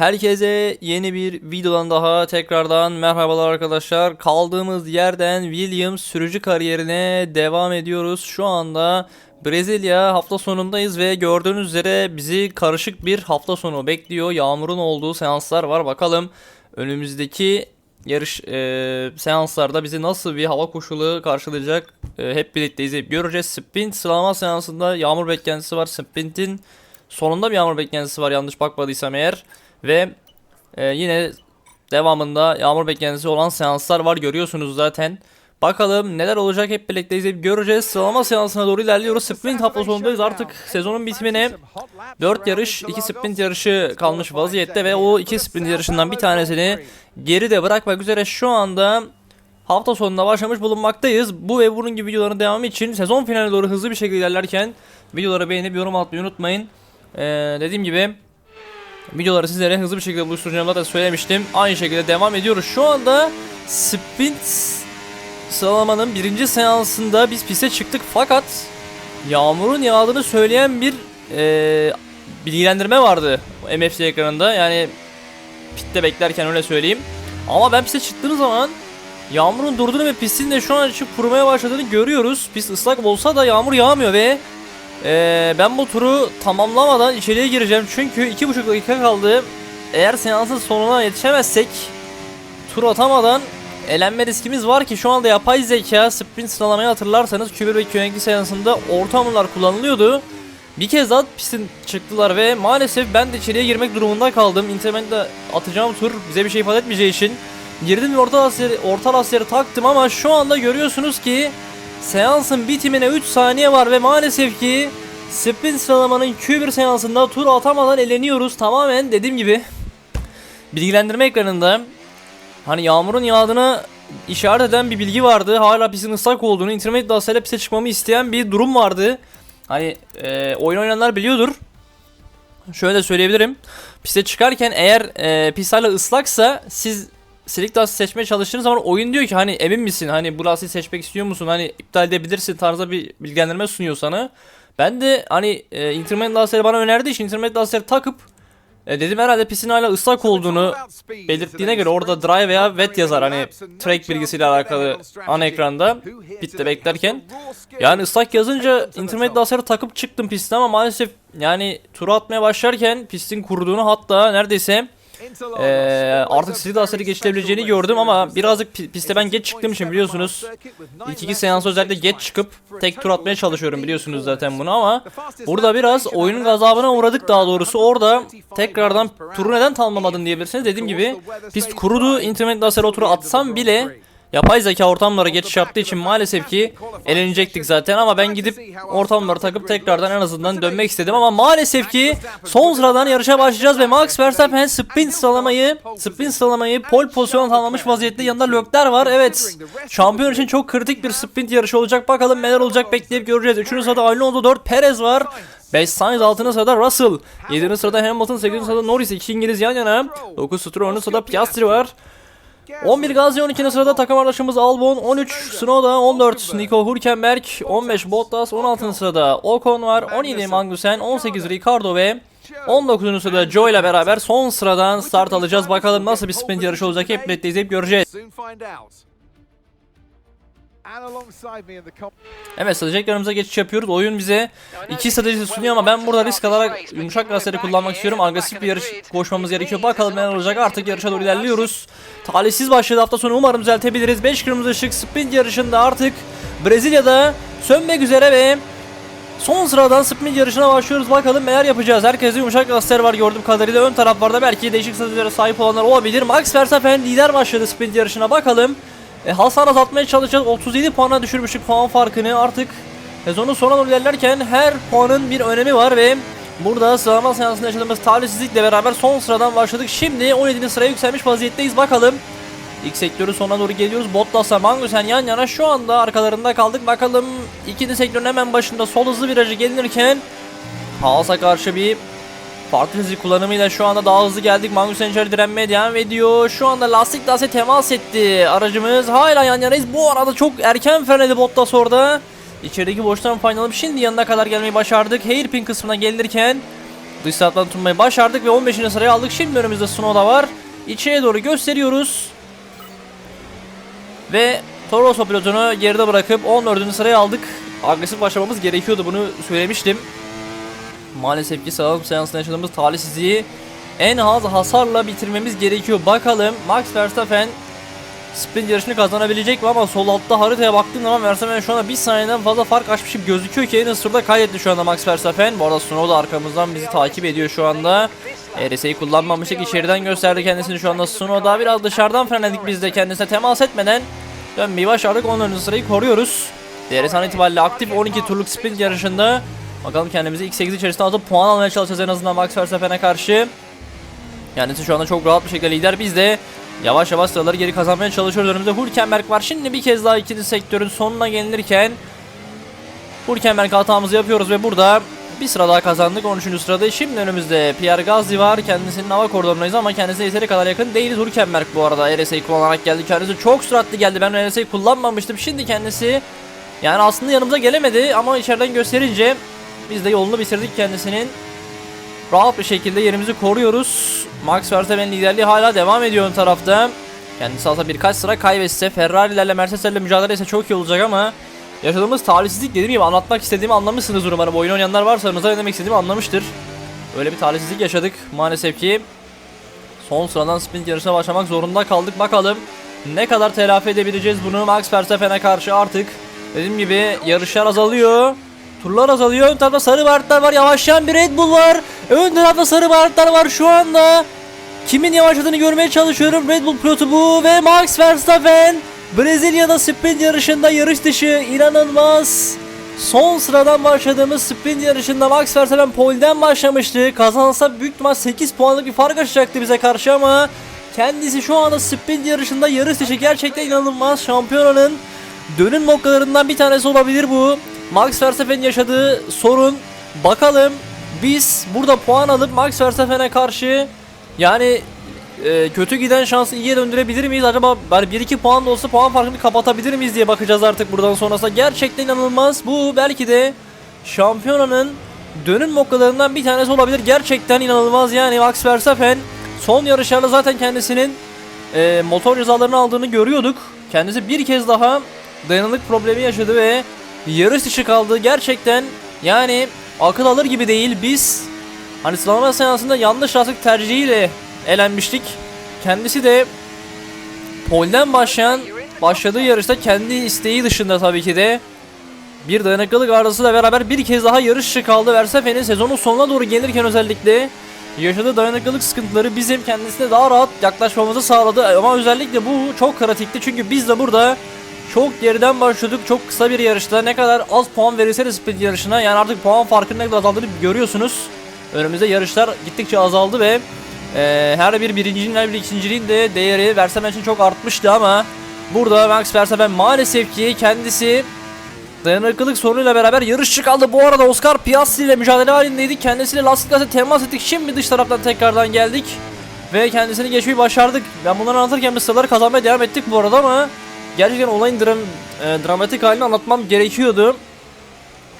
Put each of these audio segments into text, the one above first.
Herkese yeni bir videodan daha tekrardan merhabalar arkadaşlar. Kaldığımız yerden Williams sürücü kariyerine devam ediyoruz. Şu anda Brezilya hafta sonundayız ve gördüğünüz üzere bizi karışık bir hafta sonu bekliyor. Yağmurun olduğu seanslar var. Bakalım önümüzdeki yarış e, seanslarda bizi nasıl bir hava koşulu karşılayacak e, hep birlikte izleyip göreceğiz. Sprint sıralama seansında yağmur beklentisi var. Sprint'in sonunda bir yağmur beklentisi var yanlış bakmadıysam eğer. Ve e, yine devamında yağmur beklentisi olan seanslar var görüyorsunuz zaten. Bakalım neler olacak hep birlikte izleyip göreceğiz. Sıralama seansına doğru ilerliyoruz. Sprint hafta sonundayız artık sezonun bitimine 4 yarış 2 sprint yarışı kalmış vaziyette ve o 2 sprint yarışından bir tanesini geride bırakmak üzere şu anda hafta sonuna başlamış bulunmaktayız. Bu ve bunun gibi videoların devamı için sezon finaline doğru hızlı bir şekilde ilerlerken videoları beğenip yorum atmayı unutmayın. Ee, dediğim gibi videoları sizlere hızlı bir şekilde buluşturacağımı da söylemiştim. Aynı şekilde devam ediyoruz. Şu anda sprint sıralamanın birinci seansında biz piste çıktık fakat yağmurun yağdığını söyleyen bir eee, bilgilendirme vardı MFC ekranında. Yani pitte beklerken öyle söyleyeyim. Ama ben piste çıktığım zaman yağmurun durduğunu ve pistin de şu an için kurumaya başladığını görüyoruz. Pist ıslak olsa da yağmur yağmıyor ve eee, ben bu turu tamamlamadan içeriye gireceğim. Çünkü iki buçuk dakika kaldı. Eğer seansın sonuna yetişemezsek tur atamadan elenme riskimiz var ki şu anda yapay zeka sprint sıralamayı hatırlarsanız Q1 ve Q2 seansında orta kullanılıyordu. Bir kez daha pistin çıktılar ve maalesef ben de içeriye girmek durumunda kaldım. İnternetle atacağım tur bize bir şey ifade etmeyeceği için girdim ve orta lastikleri, orta lastikleri taktım ama şu anda görüyorsunuz ki seansın bitimine 3 saniye var ve maalesef ki sprint sıralamanın Q1 seansında tur atamadan eleniyoruz. Tamamen dediğim gibi bilgilendirme ekranında Hani yağmurun yağdığını işaret eden bir bilgi vardı. Hala pistin ıslak olduğunu, internet dasıyla piste çıkmamı isteyen bir durum vardı. Hani e, oyun oynayanlar biliyordur. Şöyle söyleyebilirim. Piste çıkarken eğer e, pist hala ıslaksa siz silik lastiği seçmeye çalıştığınız zaman oyun diyor ki hani emin misin hani bu seçmek istiyor musun hani iptal edebilirsin tarzda bir bilgilendirme sunuyor sana. Ben de hani e, internet lastiği bana önerdiği için internet lastiği takıp e, dedim herhalde pistin hala ıslak olduğunu belirttiğine göre orada dry veya wet yazar hani track bilgisiyle alakalı ana ekranda pitte beklerken. Yani ıslak yazınca internet laseri takıp çıktım pistten ama maalesef yani turu atmaya başlarken pistin kuruduğunu hatta neredeyse eee, artık silik laseri geçilebileceğini gördüm ama birazcık pi- piste ben geç çıktığım için biliyorsunuz. İlk iki seans özellikle geç çıkıp tek tur atmaya çalışıyorum biliyorsunuz zaten bunu ama burada biraz oyunun gazabına uğradık daha doğrusu. Orada tekrardan turu neden tamamlamadın diyebilirsiniz. Dediğim gibi pist kurudu internet laser o turu atsam bile Yapay zeka ortamlara geçiş yaptığı için maalesef ki elenecektik zaten ama ben gidip ortamları takıp tekrardan en azından dönmek istedim ama maalesef ki son sıradan yarışa başlayacağız ve Max Verstappen sprint sıralamayı sprint sıralamayı pole pozisyon tamamlamış vaziyette yanında Lökler var evet şampiyon için çok kritik bir sprint yarışı olacak bakalım neler olacak bekleyip göreceğiz 3. sırada Alonso 4 Perez var 5 Sainz 6. sırada Russell 7. sırada Hamilton 8. sırada Norris 2 İngiliz yan yana 9 Stroll 10. sırada Piastri var 11 Gazi 12. sırada takım arkadaşımız Albon 13 Snowda 14 Nico Hülkenberg 15 Bottas 16. sırada Ocon var 17 Magnussen 18 Ricardo ve 19. sırada Joe ile beraber son sıradan start alacağız. Bakalım nasıl bir sprint yarışı olacak hep birlikte izleyip göreceğiz. Evet stratejiklerimize geçiş yapıyoruz. Oyun bize iki strateji sunuyor ama ben burada risk alarak yumuşak laseri kullanmak istiyorum. Agresif bir yarış koşmamız gerekiyor. Bakalım neler olacak. Artık yarışa doğru ilerliyoruz. Talihsiz başladı hafta sonu umarım düzeltebiliriz. 5 kırmızı ışık sprint yarışında artık Brezilya'da sönmek üzere ve Son sıradan sprint yarışına başlıyoruz. Bakalım neler yapacağız. Herkeste yumuşak lastikler var gördüğüm kadarıyla. Ön taraflarda belki değişik stratejilere sahip olanlar olabilir. Max Verstappen lider başladı sprint yarışına. Bakalım. E, hasar azaltmaya çalışacağız. 37 puana düşürmüştük puan farkını. Artık sezonun sonuna doğru ilerlerken her puanın bir önemi var ve burada sıralama seansında yaşadığımız talihsizlikle beraber son sıradan başladık. Şimdi 17. sıraya yükselmiş vaziyetteyiz. Bakalım. İlk sektörün sonuna doğru geliyoruz. Bottas'la Magnussen yan yana şu anda arkalarında kaldık. Bakalım ikinci sektörün hemen başında sol hızlı virajı gelinirken Haas'a karşı bir farklı hızlı kullanımıyla şu anda daha hızlı geldik. Magnussen içeri direnmeye devam ediyor. Şu anda lastik lastiğe temas etti. Aracımız hala yan yanayız. Bu arada çok erken frenledi Bottas orada. İçerideki boştan faydalanıp şimdi yanına kadar gelmeyi başardık. Hairpin kısmına gelirken dış taraftan tutmayı başardık ve 15. sıraya aldık. Şimdi önümüzde Snow'da var. İçeriye doğru gösteriyoruz. Ve Toro pilotunu geride bırakıp 14. sıraya aldık. Agresif başlamamız gerekiyordu bunu söylemiştim. Maalesef ki sağlık seansında yaşadığımız talihsizliği en az hasarla bitirmemiz gerekiyor. Bakalım Max Verstappen sprint yarışını kazanabilecek mi ama sol altta haritaya baktığım zaman Verstappen şu anda bir saniyeden fazla fark açmış gibi gözüküyor ki en turda kaydetti şu anda Max Verstappen. Bu arada Snow da arkamızdan bizi takip ediyor şu anda. RS'yi kullanmamıştık içeriden gösterdi kendisini şu anda Snow da biraz dışarıdan frenledik biz de kendisine temas etmeden dönmeyi başardık 10. sırayı koruyoruz. DRS an itibariyle aktif 12 turluk sprint yarışında Bakalım kendimizi X8 içerisinde atıp puan almaya çalışacağız en azından Max Verstappen'e karşı. Kendisi şu anda çok rahat bir şekilde lider. Biz de yavaş yavaş sıraları geri kazanmaya çalışıyoruz. Önümüzde Hülkenberg var. Şimdi bir kez daha ikinci sektörün sonuna gelinirken Hülkenberg hatamızı yapıyoruz ve burada bir sıra daha kazandık 13. sırada. Şimdi önümüzde Pierre Gasly var. Kendisinin hava koridorundayız ama kendisine yeteri kadar yakın değiliz. Hülkenberg bu arada RS'yi kullanarak geldi. Kendisi çok süratli geldi. Ben RS'yi kullanmamıştım. Şimdi kendisi yani aslında yanımıza gelemedi ama içeriden gösterince biz de yolunu bitirdik kendisinin. Rahat bir şekilde yerimizi koruyoruz. Max Verstappen liderliği hala devam ediyor ön tarafta. Kendisi aslında birkaç sıra kaybetse Ferrari'lerle Mercedes'lerle mücadele etse çok iyi olacak ama yaşadığımız talihsizlik dediğim gibi anlatmak istediğimi anlamışsınızdır umarım. Oyun oynayanlar varsa aranızda ne demek istediğimi anlamıştır. Öyle bir talihsizlik yaşadık maalesef ki. Son sıradan sprint yarışına başlamak zorunda kaldık. Bakalım ne kadar telafi edebileceğiz bunu Max Verstappen'e karşı artık. Dediğim gibi yarışlar azalıyor. Turlar azalıyor. Ön tarafta sarı bayraklar var. Yavaşlayan bir Red Bull var. Ön tarafta sarı bayraklar var şu anda. Kimin yavaşladığını görmeye çalışıyorum. Red Bull pilotu bu ve Max Verstappen Brezilya'da sprint yarışında yarış dışı inanılmaz. Son sıradan başladığımız sprint yarışında Max Verstappen pole'den başlamıştı. Kazansa büyük ihtimal 8 puanlık bir fark açacaktı bize karşı ama kendisi şu anda sprint yarışında yarış dışı gerçekten inanılmaz. Şampiyonanın dönüm noktalarından bir tanesi olabilir bu. Max Verstappen'in yaşadığı sorun. Bakalım biz burada puan alıp Max Verstappen'e karşı yani e, kötü giden şansı iyiye döndürebilir miyiz? Acaba bari 1-2 puan da olsa puan farkını kapatabilir miyiz diye bakacağız artık buradan sonrasında. Gerçekten inanılmaz. Bu belki de şampiyonanın dönüm noktalarından bir tanesi olabilir. Gerçekten inanılmaz yani Max Verstappen son yarışlarda zaten kendisinin e, motor cezalarını aldığını görüyorduk. Kendisi bir kez daha dayanıklık problemi yaşadı ve yarış dışı kaldı. Gerçekten yani akıl alır gibi değil. Biz hani sıralama seansında yanlış lastik tercihiyle elenmiştik. Kendisi de polden başlayan başladığı yarışta kendi isteği dışında tabii ki de bir dayanıklılık arızasıyla beraber bir kez daha yarış dışı kaldı. Verstappen'in sezonun sonuna doğru gelirken özellikle yaşadığı dayanıklılık sıkıntıları bizim kendisine daha rahat yaklaşmamızı sağladı. Ama özellikle bu çok kritikti çünkü biz de burada çok geriden başladık. Çok kısa bir yarışta ne kadar az puan verirse de sprint yarışına yani artık puan farkının ne kadar azaldığını görüyorsunuz. Önümüzde yarışlar gittikçe azaldı ve e, her bir birinciliğin her bir ikinciliğin de değeri Verstappen için çok artmıştı ama burada Max Verstappen maalesef ki kendisi dayanıklılık sorunuyla beraber yarışçı kaldı. Bu arada Oscar Piastri ile mücadele halindeydik. Kendisiyle lastik lastiğe temas ettik. Şimdi dış taraftan tekrardan geldik. Ve kendisini geçmeyi başardık. Ben bunları anlatırken biz sıraları kazanmaya devam ettik bu arada ama gerçekten olayın dram, e, dramatik halini anlatmam gerekiyordu.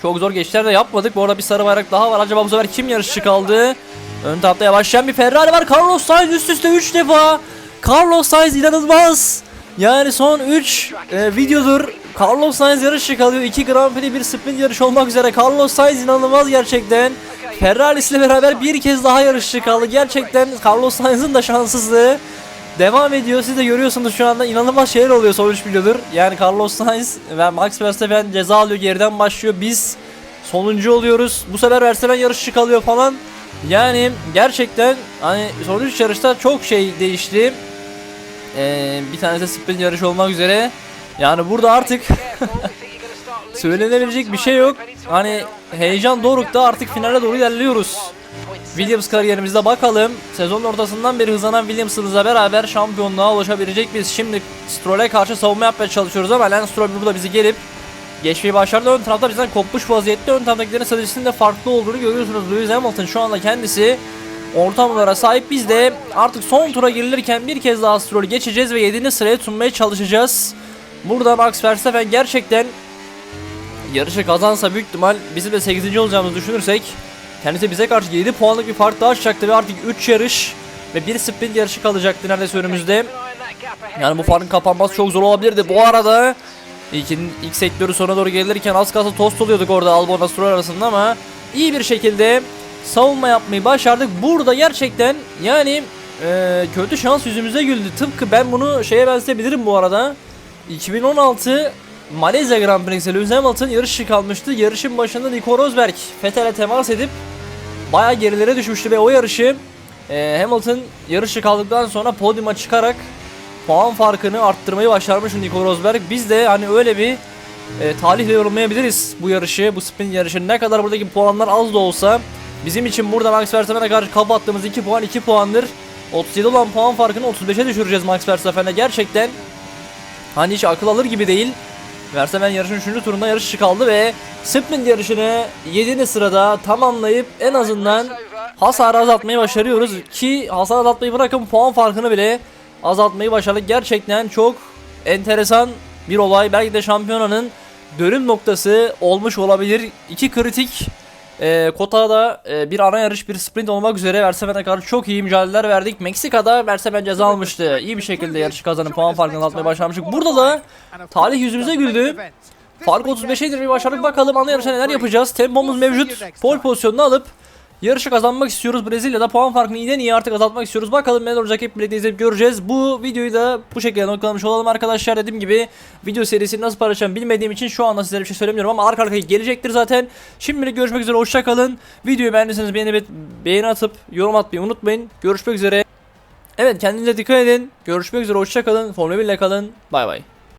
Çok zor geçişler de yapmadık. Bu arada bir sarı bayrak daha var. Acaba bu sefer kim yarışçı kaldı? Ön tarafta yavaşlayan bir Ferrari var. Carlos Sainz üst üste 3 defa. Carlos Sainz inanılmaz. Yani son 3 e, videodur Carlos Sainz yarışçı kalıyor. 2 Grand Prix bir sprint yarış olmak üzere. Carlos Sainz inanılmaz gerçekten. Ferrari ile beraber bir kez daha yarışçı kaldı. Gerçekten Carlos Sainz'ın da şanssızlığı devam ediyor. Siz de görüyorsunuz şu anda inanılmaz şeyler oluyor son 3 videodur. Yani Carlos Sainz ve Max Verstappen ceza alıyor geriden başlıyor. Biz sonuncu oluyoruz. Bu sefer Verstappen yarışçı kalıyor falan. Yani gerçekten hani son 3 yarışta çok şey değişti. Ee, bir tanesi sprint yarışı olmak üzere. Yani burada artık söylenebilecek bir şey yok. Hani heyecan dorukta artık finale doğru ilerliyoruz. Williams kariyerimizde bakalım. Sezonun ortasından beri hızlanan Williams'ımızla beraber şampiyonluğa ulaşabilecek miyiz? Şimdi Stroll'e karşı savunma yapmaya çalışıyoruz ama Lance Stroll burada bizi gelip geçmeyi başardı. Ön tarafta bizden kopmuş vaziyette. Ön taraftakilerin stratejisinin de farklı olduğunu görüyorsunuz. Lewis Hamilton şu anda kendisi ortamlara sahip. Biz de artık son tura girilirken bir kez daha Stroll'ü geçeceğiz ve 7. sıraya tutunmaya çalışacağız. Burada Max Verstappen gerçekten yarışı kazansa büyük ihtimal bizim de 8. olacağımızı düşünürsek kendisi bize karşı 7 puanlık bir fark daha açacaktı ve artık 3 yarış ve bir sprint yarışı kalacaktı neredeyse önümüzde. Yani bu farkın kapanması çok zor olabilirdi. Bu arada ilk, ilk sektörü sona doğru gelirken az kalsın tost oluyorduk orada Albon Stroll arasında ama iyi bir şekilde savunma yapmayı başardık. Burada gerçekten yani e, kötü şans yüzümüze güldü. Tıpkı ben bunu şeye benzetebilirim bu arada. 2016 Malezya Grand Prix'si Lewis Hamilton yarışı kalmıştı. Yarışın başında Nico Rosberg Vettel'e temas edip bayağı gerilere düşmüştü ve o yarışı e, Hamilton yarışı kaldıktan sonra podyuma çıkarak puan farkını arttırmayı başarmış Nico Rosberg. Biz de hani öyle bir e, talihle yorumlayabiliriz bu yarışı, bu sprint yarışı. Ne kadar buradaki puanlar az da olsa bizim için burada Max Verstappen'e karşı kapattığımız 2 puan 2 puandır. 37 olan puan farkını 35'e düşüreceğiz Max Verstappen'e. Gerçekten hani hiç akıl alır gibi değil. Verstappen yarışın 3. turunda yarış kaldı ve sprint yarışını 7. sırada tamamlayıp en azından hasarı azaltmayı başarıyoruz ki hasar azaltmayı bırakın puan farkını bile azaltmayı başardık. Gerçekten çok enteresan bir olay. Belki de şampiyonanın dönüm noktası olmuş olabilir. İki kritik e, kotada e, bir ana yarış bir sprint olmak üzere Verstappen'e karşı çok iyi mücadeleler verdik. Meksika'da Verstappen ceza almıştı. İyi bir şekilde yarışı kazanıp puan farkını azaltmaya başarmıştık. Burada da talih yüzümüze güldü. Fark 35'e indirmeyi başardık. Bakalım ana yarışa neler yapacağız. Tempomuz mevcut. Pole pozisyonunu alıp yarışı kazanmak istiyoruz. Brezilya'da puan farkını iyiden iyi artık azaltmak istiyoruz. Bakalım neler olacak hep birlikte izleyip göreceğiz. Bu videoyu da bu şekilde noktalamış olalım arkadaşlar. Dediğim gibi video serisini nasıl paylaşacağım bilmediğim için şu anda sizlere bir şey söylemiyorum ama arka arkaya gelecektir zaten. Şimdilik görüşmek üzere hoşçakalın. Videoyu beğendiyseniz beğeni, beğeni atıp yorum atmayı unutmayın. Görüşmek üzere. Evet kendinize dikkat edin. Görüşmek üzere hoşçakalın. Formula 1 ile kalın. Bay bay.